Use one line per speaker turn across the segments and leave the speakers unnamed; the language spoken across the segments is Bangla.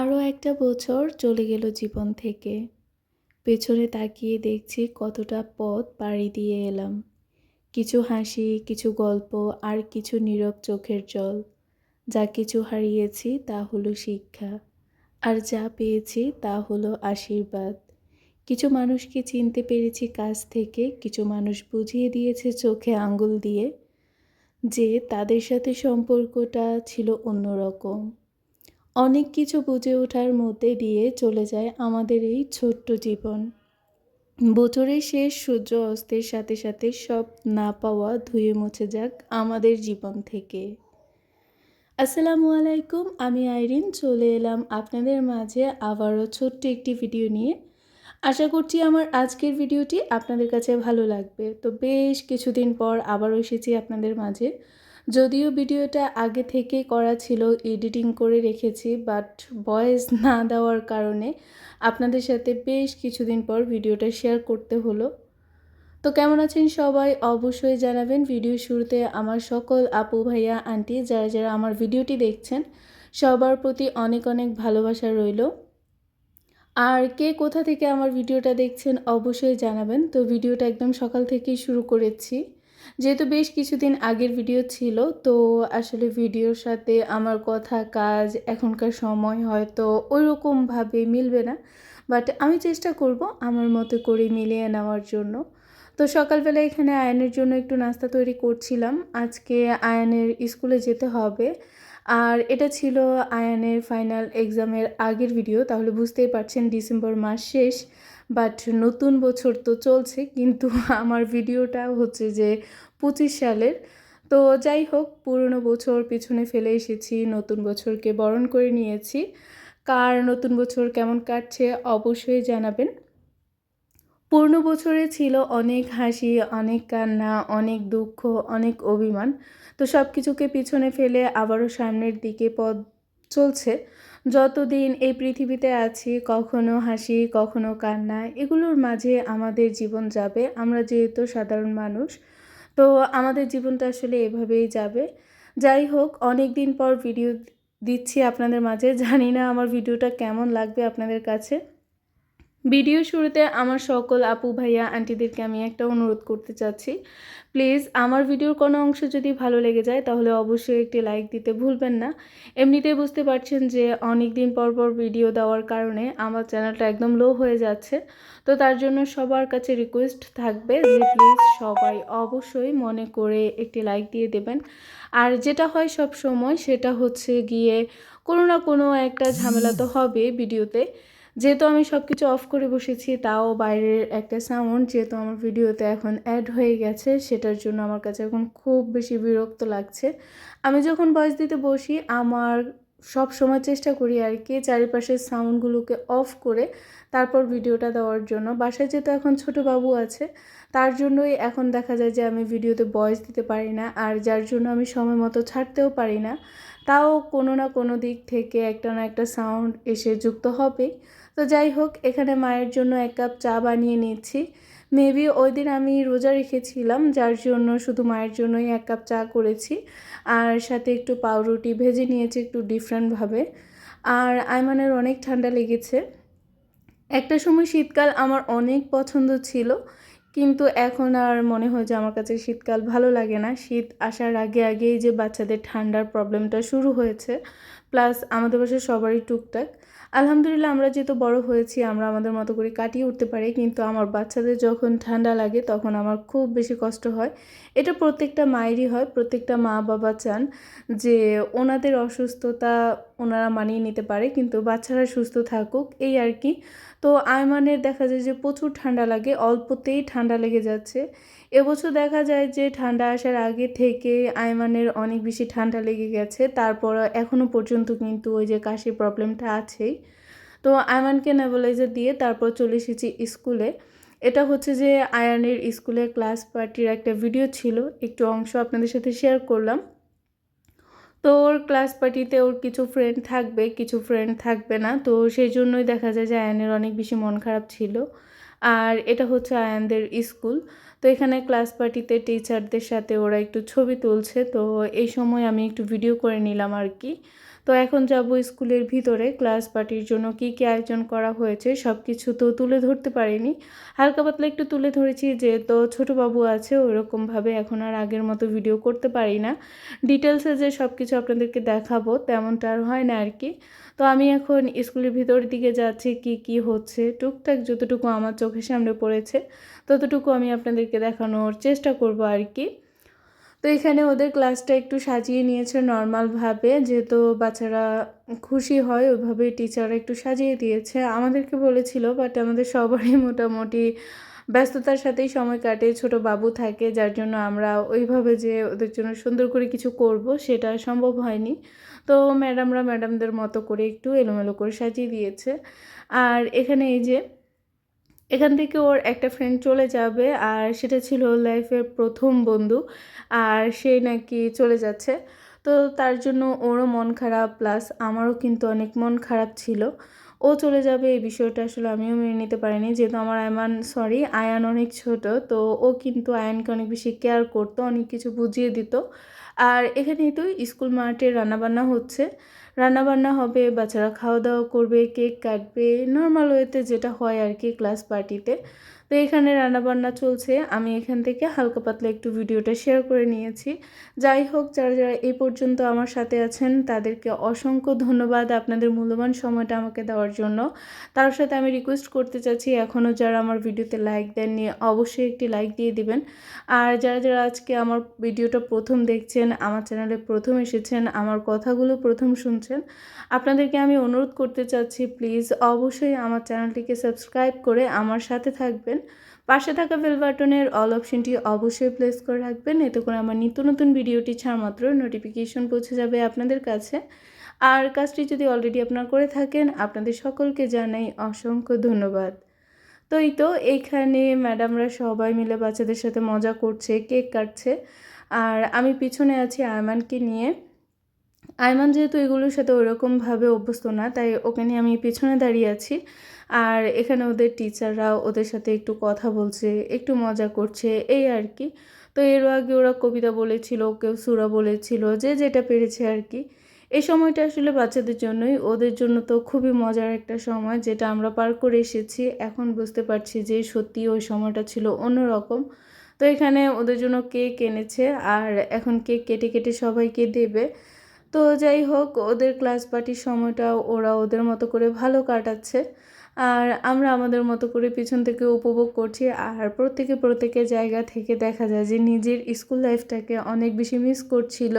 আরও একটা বছর চলে গেল জীবন থেকে। পেছনে তাকিয়ে দেখছি কতটা পথ পাড়ি দিয়ে এলাম। কিছু হাসি, কিছু গল্প আর কিছু নীরব চোখের জল। যা কিছু হারিয়েছি তা হলো শিক্ষা। আর যা পেয়েছি তা হলো আশীর্বাদ। কিছু মানুষকে চিনতে পেরেছি কাছ থেকে, কিছু মানুষ বুঝিয়ে দিয়েছে চোখে আঙ্গুল দিয়ে যে তাদের সাথে সম্পর্কটা ছিল অন্যরকম। অনেক কিছু বুঝে ওঠার মধ্যে দিয়ে চলে যায় আমাদের এই ছোট্ট জীবন। বছরের শেষ সূর্য অস্তের সাথে সাথে সব না পাওয়া ধুয়ে মুছে যাক আমাদের জীবন থেকে। আসসালামু আলাইকুম, আমি আইরিন, চলে এলাম আপনাদের মাঝে আবারও ছোট্ট একটি ভিডিও নিয়ে। আশা করছি আমার আজকের ভিডিওটি আপনাদের কাছে ভালো লাগবে। তো বেশ কিছুদিন পর আবারও এসেছি আপনাদের মাঝে। যদিও ভিডিওটা আগে থেকে করা ছিল এডিটিং করে রেখেছি, বাট ভয়েস না দেওয়ার কারণে আপনাদের সাথে বেশ কিছুদিন পর ভিডিওটা শেয়ার করতে হলো। তো কেমন আছেন সবাই? অবশ্যই জানাবেন। ভিডিও শুরুতে আমার সকল আপু ভাইয়া, আন্টি যারা যারা আমার ভিডিওটি দেখছেন, সবার প্রতি অনেক অনেক ভালোবাসা রইল। আর কে কোথা থেকে আমার ভিডিওটা দেখছেন অবশ্যই জানাবেন। তো ভিডিওটা একদম সকাল থেকেই শুরু করেছি। যেহেতু বেশ কিছুদিন আগের ভিডিও ছিল, তো আসলে ভিডিওর সাথে আমার কথা, কাজ, এখনকার সময় হয়তো ওইরকমভাবে মিলবে না। বাট আমি চেষ্টা করব আমার মতো করে মিলিয়ে নেওয়ার জন্য। তো সকালবেলা এখানে আয়নের জন্য একটু নাস্তা তৈরি করছিলাম। আজকে আয়নের স্কুলে যেতে হবে। আর এটা ছিল আয়ানের ফাইনাল এক্সামের আগের ভিডিও তাহলে বুঝতেই পারছেন, ডিসেম্বর মাস শেষ। বাট নতুন বছর তো চলছে, কিন্তু আমার ভিডিওটা হচ্ছে যে পঁচিশ সালের। তো যাই হোক, পুরনো বছর পিছনে ফেলে এসেছি, নতুন বছরকে বরণ করে নিয়েছি। কার নতুন বছর কেমন কাটছে অবশ্যই জানাবেন। পুরনো বছরে ছিল অনেক হাসি, অনেক কান্না, অনেক দুঃখ, অনেক অভিমান। তো সব কিছুকে পিছনে ফেলে আবারও সামনের দিকে পথ চলছে। যতদিন এই পৃথিবীতে আছি, কখনো হাসি, কখনো কান্না, এগুলোর মাঝে আমাদের জীবন যাবে। আমরা যেহেতু সাধারণ মানুষ, তো আমাদের জীবনটা আসলে এভাবেই যাবে। যাই হোক অনেক দিন পর ভিডিও দিচ্ছি আপনাদের মাঝে। জানি না আমার ভিডিওটা কেমন লাগবে আপনাদের কাছে। ভিডিও শুরুতে আমার সকল আপু, ভাইয়া, আন্টিদেরকে আমি একটা অনুরোধ করতে চাচ্ছি। প্লিজ, আমার ভিডিওর কোনো অংশ যদি ভালো লেগে যায়, তাহলে অবশ্যই একটি লাইক দিতে ভুলবেন না। এমনিতেই বুঝতে পারছেন যে অনেক দিন পর পর ভিডিও দেওয়ার কারণে আমার চ্যানেলটা একদম লো হয়ে যাচ্ছে। তো তার জন্য সবার কাছে রিকোয়েস্ট থাকবে যে প্লিজ সবাই অবশ্যই মনে করে একটি লাইক দিয়ে দেবেন। আর যেটা হয় সব সময় সেটা হচ্ছে গিয়ে কোনো না কোনো একটা ঝামেলা তো হবে ভিডিওতে। যেহেতু আমি সব কিছু অফ করে বসেছি, তাও বাইরের একটা সাউন্ড যেহেতু আমার ভিডিওতে এখন অ্যাড হয়ে গেছে, সেটার জন্য আমার কাছে এখন খুব বেশি বিরক্ত লাগছে। আমি যখন ভয়েস দিতে বসি, আমার সব সময় চেষ্টা করি আর কি চারিপাশের সাউন্ডগুলোকে অফ করে তারপর ভিডিওটা দেওয়ার জন্য। বাসায় যেহেতু এখন ছোট বাবু আছে, তার জন্যই এখন দেখা যায় যে আমি ভিডিওতে ভয়েস দিতে পারি না, আর যার জন্য আমি সময় মতো ছাড়তেও পারি না। তাও কোনো না কোনো দিক থেকে একটা না একটা সাউন্ড এসে যুক্ত হবেই তো যাই হোক, এখানে মায়ের জন্য এক কাপ চা বানিয়ে নিচ্ছি। মেবি ওই দিন আমি রোজা রেখেছিলাম, যার জন্য শুধু মায়ের জন্যই এক কাপ চা করেছি। আর সাথে একটু পাউরুটি ভেজে নিয়েছি একটু ডিফারেন্টভাবে আর আইমানের অনেক ঠান্ডা লেগেছে। একটা সময় শীতকাল আমার অনেক পছন্দ ছিল। কিন্তু এখন আর মনে হয় যে আমার কাছে শীতকাল ভালো লাগে না। শীত আসার আগে আগেই যে বাচ্চাদের ঠান্ডার প্রবলেমটা শুরু হয়েছে প্লাস আমাদের বাসায় সবারই টুকটাক। আলহামদুলিল্লাহ আমরা যেহেতু বড় হয়েছি, আমরা আমাদের মতো করে কাটিয়ে উঠতে পারি, কিন্তু আমার বাচ্চাদের যখন ঠান্ডা লাগে তখন আমার খুব বেশি কষ্ট হয়। এটা প্রত্যেকটা মায়েরই হয়, প্রত্যেকটা মা বাবা চান যে ওনাদের অসুস্থতা ওনারা মানিয়ে নিতে পারে, কিন্তু বাচ্চারা সুস্থ থাকুক, এই আর কি। তো আয়মানের দেখা যায় যে প্রচুর ঠান্ডা লাগে, অল্পতেই ঠান্ডা লেগে যাচ্ছে। এবছর দেখা যায় যে ঠান্ডা আসার আগে থেকে আয়মানের অনেক বেশি ঠান্ডা লেগে গেছে, তারপর এখনও পর্যন্ত কিন্তু ওই যে কাশির প্রবলেমটা আছেই। তো আয়মানকে নেবলাইজার দিয়ে তারপর চলে এসেছি স্কুলে। এটা হচ্ছে যে আয়ানের স্কুলের ক্লাস পার্টির একটা ভিডিও ছিল, একটু অংশ আপনাদের সাথে শেয়ার করলাম। তো ওর ক্লাস পার্টিতে ওর কিছু ফ্রেন্ড থাকবে, কিছু ফ্রেন্ড থাকবে না। তো সেই জন্যই দেখা যায় যে আয়ানের অনেক বেশি মন খারাপ ছিল। আর এটা হচ্ছে আয়ানদের স্কুল তো এখানে ক্লাস পার্টিতে টিচারদের সাথে ওরা একটু ছবি তুলছে। তো এই সময় আমি একটু ভিডিও করে নিলাম আর কি। তো এখন যাব স্কুলের ভিতরে ক্লাস পার্টির জন্য কি কি আয়োজন করা হয়েছে সব কিছু তো তুলে ধরতে পারিনি। হালকা পাতলা একটু তুলে ধরেছি যে তো ছোটো বাবু আছে ওইরকমভাবে এখন আর আগের মতো ভিডিও করতে পারি না। ডিটেলসে যে সব কিছু আপনাদেরকে দেখাবো তেমনটা আর হয় না আর কি তো আমি এখন স্কুলের ভিতর দিকে যাচ্ছি কি কি হচ্ছে, টুকটাক যতটুকু আমার চোখের সামনে পড়েছে ততটুকু আমি আপনাদেরকে দেখানোর চেষ্টা করব আর কি তো এখানে ওদের ক্লাসটা একটু সাজিয়ে নিয়েছে নর্মালভাবে যেহেতু বাচ্চারা খুশি হয় ওইভাবে টিচাররা একটু সাজিয়ে দিয়েছে। আমাদেরকে বলেছিল বাট আমাদের সবারই মোটামুটি ব্যস্ততার সাথেই সময় কাটে। ছোট বাবু থাকে, যার জন্য আমরা ওইভাবে যে ওদের জন্য সুন্দর করে কিছু করব, সেটা সম্ভব হয়নি। তো ম্যাডামরা ম্যাডামদের মতো করে একটু এলোমেলো করে সাজিয়ে দিয়েছে। আর এখানে এই যে এখান থেকে ওর একটা ফ্রেন্ড চলে যাবে, আর সেটা ছিল লাইফের প্রথম বন্ধু, আর সে নাকি চলে যাচ্ছে। তো তার জন্য ওরও মন খারাপ প্লাস আমারও কিন্তু অনেক মন খারাপ ছিল। ও চলে যাবে, এই বিষয়টা আসলে আমিও মেনে নিতে পারিনি। যেহেতু আমার আয়মান সরি আয়ান অনেক ছোট, তো ও কিন্তু আয়ানকে অনেক বেশি কেয়ার করতো, অনেক কিছু বুঝিয়ে দিত। আর এখানেই তো স্কুল মাঠে রান্নাবান্না হচ্ছে। রান্নাবান্না হবে, বাচ্চারা খাওয়া দাওয়া করবে, কেক কাটবে নর্মাল ওয়েতে যেটা হয় আর কি ক্লাস পার্টিতে তো এখানে রান্নাবান্না চলছে। আমি এখান থেকে হালকা পাতলা একটু ভিডিওটা শেয়ার করে নিয়েছি। যাই হোক, যারা যারা এই পর্যন্ত আমার সাথে আছেন, তাদেরকে অসংখ্য ধন্যবাদ আপনাদের মূল্যবান সময়টা আমাকে দেওয়ার জন্য। তার সাথে আমি রিকোয়েস্ট করতে চাচ্ছি এখনও যারা আমার ভিডিওতে লাইক দেননি, অবশ্যই একটি লাইক দিয়ে দিবেন। আর যারা যারা আজকে আমার ভিডিওটা প্রথম দেখছেন, আমার চ্যানেলে প্রথম এসেছেন, আমার কথাগুলো প্রথম শুনছেন, আপনাদেরকে আমি অনুরোধ করতে চাচ্ছি প্লিজ অবশ্যই আমার চ্যানেলটিকে সাবস্ক্রাইব করে আমার সাথে থাকবেন। পাশে থাকা বেল বাটনের অল অপশনটি অবশ্যই প্লেস করে রাখবেন। এতে করে আমার নিত্য নতুন ভিডিওটি ছাড় মাত্র নোটিফিকেশন পৌঁছে যাবে আপনাদের কাছে। আর কাজটি যদি অলরেডি আপনার করে থাকেন, আপনাদের সকলকে জানাই অসংখ্য ধন্যবাদ। তো এই তো, এইখানে ম্যাডামরা সবাই মিলে বাচ্চাদের সাথে মজা করছে কেক কাটছে। আর আমি পিছনে আছি আয়মানকে নিয়ে। আয়মান যেহেতু এগুলোর সাথে ওরকমভাবে অভ্যস্ত না, তাই ওকে নিয়ে আমি পিছনে দাঁড়িয়ে আছি। আর এখানে ওদের টিচাররা ওদের সাথে একটু কথা বলছে, একটু মজা করছে, এই আর কি। তো এর আগে ওরা কবিতা বলেছিল, কেউ সুরা বলেছিল, যে যেটা পেরেছে আর কি। এই সময়টা আসলে বাচ্চাদের জন্যই, ওদের জন্য তো খুবই মজার একটা সময়, যেটা আমরা পার করে এসেছি। এখন বুঝতে পারছি যে সত্যি ওই সময়টা ছিল অন্যরকম। তো এখানে ওদের জন্য কেক এনেছে, আর এখন কেক কেটে কেটে সবাইকে দেবে। তো যাই হোক, ওদের ক্লাস পার্টির সময়টা ওরা ওদের মতো করে ভালো কাটাচ্ছে। আর আমরা আমাদের মতো করে পিছন থেকে উপভোগ করছি। আর প্রত্যেকে প্রত্যেকের জায়গা থেকে দেখা যায় যে নিজের স্কুল লাইফটাকে অনেক বেশি মিস করছিল।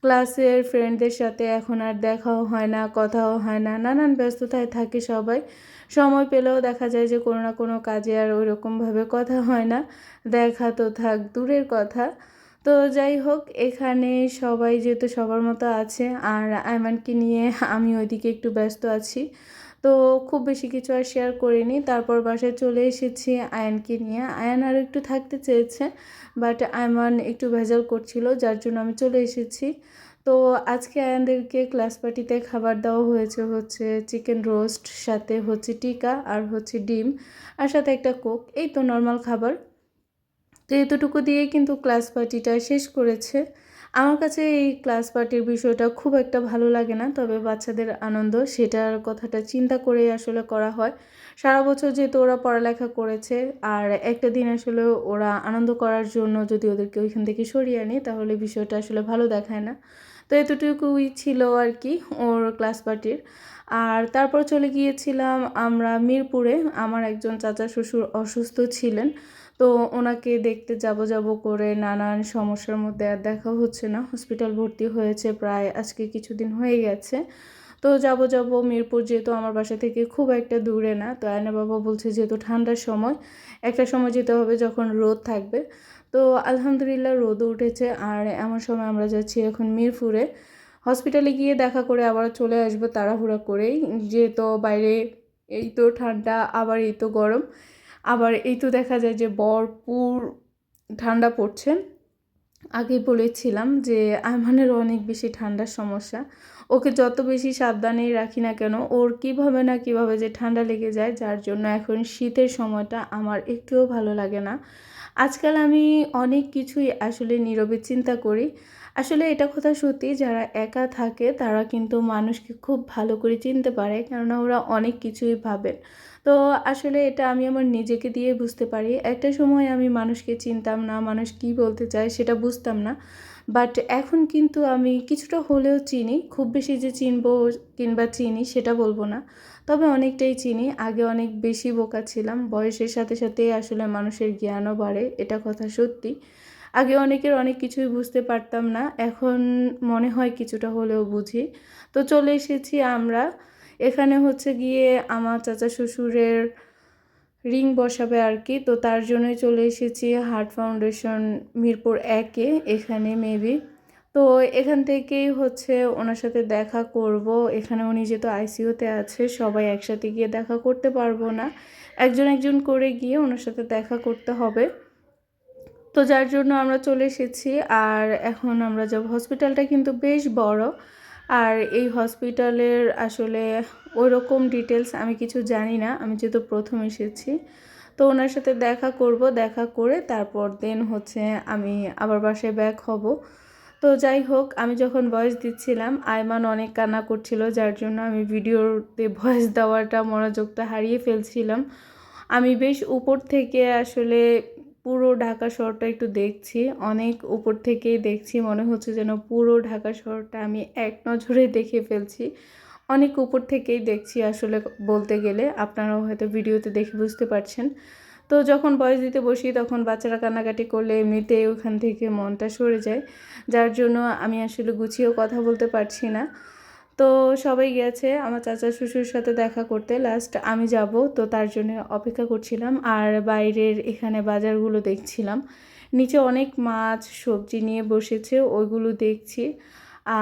ক্লাসের ফ্রেন্ডদের সাথে এখন আর দেখাও হয় না, কথাও হয় না, নানান ব্যস্ততায় থাকে সবাই। সময় পেলেও দেখা যায় যে কোনো না কোনো কাজে আর ওইরকমভাবে কথা হয় না। দেখা তো থাক, দূরের কথা। তো যাই হোক, এখানে সবাই যেহেতু সবার মতো আছে, আর আয়মানকে নিয়ে আমি ওইদিকে একটু ব্যস্ত আছি। তো খুব বেশি কিছু আর শেয়ার করিনি। তারপর বাসায় চলে এসেছি আয়ানকে নিয়ে। আয়ান আর একটু থাকতে চেয়েছে বাট আয়মান একটু ভেজাল করছিল, যার জন্য আমি চলে এসেছি। তো আজকে আয়ানদেরকে ক্লাস পার্টিতে খাবার দেওয়া হয়েছে হচ্ছে চিকেন রোস্ট সাথে হচ্ছে টিকা, আর হচ্ছে ডিম, আর সাথে একটা কোক এই তো নর্মাল খাবার। তো এতটুকু দিয়ে কিন্তু ক্লাস পার্টিটা শেষ করেছে। আমার কাছে এই ক্লাস পার্টির বিষয়টা খুব একটা ভালো লাগে না, তবে বাচ্চাদের আনন্দ সেটার কথাটা চিন্তা করে আসলে করা হয়। সারা বছর যেহেতু ওরা পড়ালেখা করেছে, আর একটা দিন আসলে ওরা আনন্দ করার জন্য যদি ওদেরকে ওইখান থেকে সরিয়ে আনি, তাহলে বিষয়টা আসলে ভালো দেখায় না। তো এতটুকুই ছিল আর কি ওর ক্লাস পার্টির। আর তারপর চলে গিয়েছিলাম আমরা মিরপুরে। আমার একজন চাচা শ্বশুর অসুস্থ ছিলেন। তো ওনাকে দেখতে যাব যাব করে নানান সমস্যার মধ্যে আর দেখা হচ্ছে না। হসপিটাল ভর্তি হয়েছে প্রায় আজকে কিছুদিন হয়ে গেছে। তো যাব যাব মিরপুর যেহেতু আমার বাসা থেকে খুব একটা দূরে না, তো আয়না বাবা বলছে যেহেতু ঠান্ডার সময়, একটা সময় যেতে হবে যখন রোদ থাকবে। তো আলহামদুলিল্লাহ রোদও উঠেছে আর এমন সময় আমরা যাচ্ছি এখন মিরপুরে। হসপিটালে গিয়ে দেখা করে আবার চলে আসব তাড়াহুড়া করেই। যেহেতু বাইরে এই তো ঠান্ডা আবার এই তো গরম। আবার এই তো দেখা যায় যে ভরপুর ঠান্ডা পড়ছে। আগে বলেছিলাম যে আমানের অনেক বেশি ঠান্ডার সমস্যা। ওকে যত বেশি সাবধানেই রাখি না কেন, ওর কীভাবে না কীভাবে যে ঠান্ডা লেগে যায়, যার জন্য এখন শীতের সময়টা আমার একটুও ভালো লাগে না। আজকাল আমি অনেক কিছুই আসলে নীরবে চিন্তা করি। আসলে এটা কথা সত্যি, যারা একা থাকে তারা কিন্তু মানুষকে খুব ভালো করে চিনতে পারে, কেননা ওরা অনেক কিছুই ভাবেন তো আসলে এটা আমি আমার নিজেকে দিয়ে বুঝতে পারি। একটা সময় আমি মানুষকে চিনতাম না, মানুষ কি বলতে চায় সেটা বুঝতাম না। বাট এখন কিন্তু আমি কিছুটা হলেও চিনি, খুব বেশি যে চিনবো কিংবা চিনি সেটা বলব না। তবে অনেকটাই চিনি, আগে অনেক বেশি বোকা ছিলাম, বয়সের সাথে সাথে আসলে মানুষের জ্ঞানও বাড়ে, এটা কথা সত্যি। আগে অনেকের অনেক কিছুই বুঝতে পারতাম না, এখন মনে হয় কিছুটা হলেও বুঝি। তো চলে এসেছি আমরা এখানে হচ্ছে গিয়ে আমার চাচা শ্বশুরের রিং বসাবে আর কি। তো তার জন্যই চলে এসেছি হার্ট ফাউন্ডেশন মিরপুর একে এখানে মেবি তো এখান থেকেই হচ্ছে ওনার সাথে দেখা করব। এখানে উনি যেহেতু আইসিইউতে আছে, সবাই একসাথে গিয়ে দেখা করতে পারব না। একজন একজন করে গিয়ে ওনার সাথে দেখা করতে হবে। তো যার জন্য আমরা চলে এসেছি। আর এখন আমরা যাব হসপিটালটা কিন্তু বেশ বড়। আর এই হসপিটালের আসলে ওই রকম ডিটেলস আমি কিছু জানি না। আমি যেহেতু প্রথম এসেছি। তো ওনার সাথে দেখা করব, দেখা করে তারপর দেন হচ্ছে আমি আবার বাসায় ব্যাক হব। তো যাই হোক, আমি যখন ভয়েস দিচ্ছিলাম, আয়মান অনেক কান্না করছিল, যার জন্য আমি ভিডিওতে ভয়েস দেওয়াটা, মনোযোগটা হারিয়ে ফেলছিলাম। আমি বেশ উপর থেকে আসলে পুরো ঢাকা শহরটা একটু দেখছি। অনেক উপর থেকেই দেখছি, মনে হচ্ছে যেন পুরো ঢাকা শহরটা আমি এক নজরে দেখে ফেলছি। অনেক উপর থেকেই দেখছি আসলে বলতে গেলে, আপনারাও হয়তো ভিডিওতে দেখে বুঝতে পারছেন। তো যখন বয়স দিতে বসি, তখন বাচ্চারা কান্নাকাটি করলে এমনিতে ওখান থেকে মনটা সরে যায়। যার জন্য আমি আসলে গুছিয়েও কথা বলতে পারছি না। তো সবাই গেছে, আমার চাচা শ্বশুর সাথে দেখা করতে। লাস্ট আমি যাব, তো তার জন্য অপেক্ষা করছিলাম। আর বাইরের এখানে বাজারগুলো দেখছিলাম। নিচে অনেক মাছ, সবজি নিয়ে বসেছে, ওইগুলো দেখছি।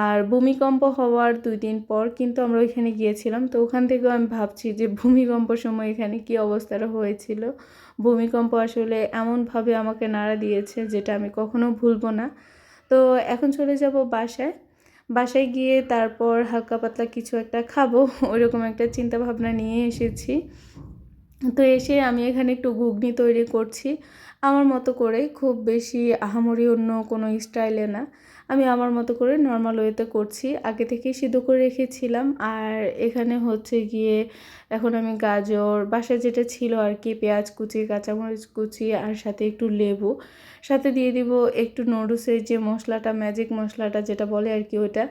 আর ভূমিকম্প হওয়ার দুই দিন পর কিন্তু আমরা ওইখানে গিয়েছিলাম। তো ওখান থেকেও আমি ভাবছি যে ভূমিকম্প সময় এখানে কি অবস্থাটা হয়েছিল? ভূমিকম্প আসলে এমনভাবে আমাকে নাড়া দিয়েছে যেটা আমি কখনো ভুলবো না। তো এখন চলে যাব বাসায়। বাসায় গিয়ে তারপর হালকা পাতলা কিছু একটা খাব ওইরকম একটা চিন্তা ভাবনা নিয়ে এসেছি। তো এসে আমি এখানে একটু ঘুগনি তৈরি করছি। আমার মতো করে খুব বেশি আহামরি অন্য কোনো স্টাইলে না। আমি আমার মতো করে নর্মাল ওয়েতে করছি। আগে থেকেই সিদ্ধ করে রেখেছিলাম। আর এখানে হচ্ছে গিয়ে এখন আমি গাজর, বাসায় যেটা ছিল আর কি, পেঁয়াজ কুচি, কাঁচামরিচ কুচি আর সাথে একটু লেবু। সাথে দিয়ে দিব একটু নুডলসের যে মশলাটা ম্যাজিক মশলাটা যেটা বলে আর কি ওইটা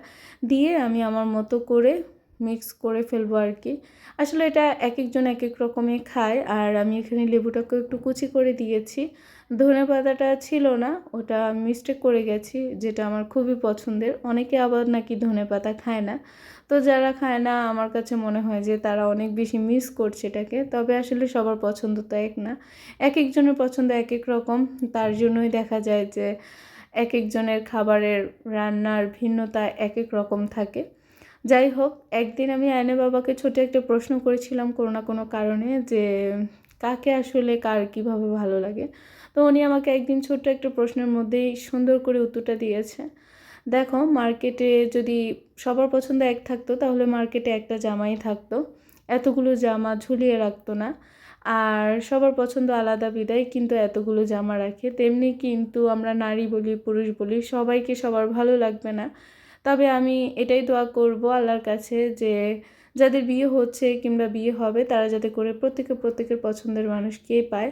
দিয়ে আমি আমার মতো করে মিক্স করে ফেলব আর কি। আসলে এটা এক একজন এক এক রকমের খায়। আর আমি এখানে লেবুটাকে একটু কুচি করে দিয়েছি। ধনে পাতাটা ছিল না, ওটা মিস্টেক করে গেছি, যেটা আমার খুবই পছন্দের। অনেকে আবার নাকি ধনে পাতা খায় না। তো যারা খায় না, আমার কাছে মনে হয় যে তারা অনেক বেশি মিস করছে এটাকে। তবে আসলে সবার পছন্দ তো এক না। এক একজনের পছন্দ এক এক রকম। তার জন্যই দেখা যায় যে এক একজনের খাবারের রান্নার ভিন্নতা এক এক রকম থাকে। যাই হোক, একদিন আমি আয়নে বাবাকে ছোট একটা প্রশ্ন করেছিলাম কোনো না কোনো কারণে যে, কাকে আসলে কার কীভাবে ভালো লাগে? তো উনি আমাকে একদিন ছোট্ট একটা প্রশ্নের মধ্যেই সুন্দর করে উত্তরটা দিয়েছে। দেখো, মার্কেটে যদি সবার পছন্দ এক থাকতো, তাহলে মার্কেটে একটা জামাই থাকতো। এতগুলো জামা ঝুলিয়ে রাখতো না। আর সবার পছন্দ আলাদা বিদায়, কিন্তু এতগুলো জামা রাখে। তেমনি কিন্তু আমরা নারী বলি, পুরুষ বলি, সবাইকে সবার ভালো লাগবে না। তবে আমি এটাই দোয়া করব আল্লাহর কাছে যে, যাদের বিয়ে হচ্ছে কিংবা বিয়ে হবে, তারা যাতে করে প্রত্যেকে প্রত্যেকের পছন্দের মানুষকেই পায়।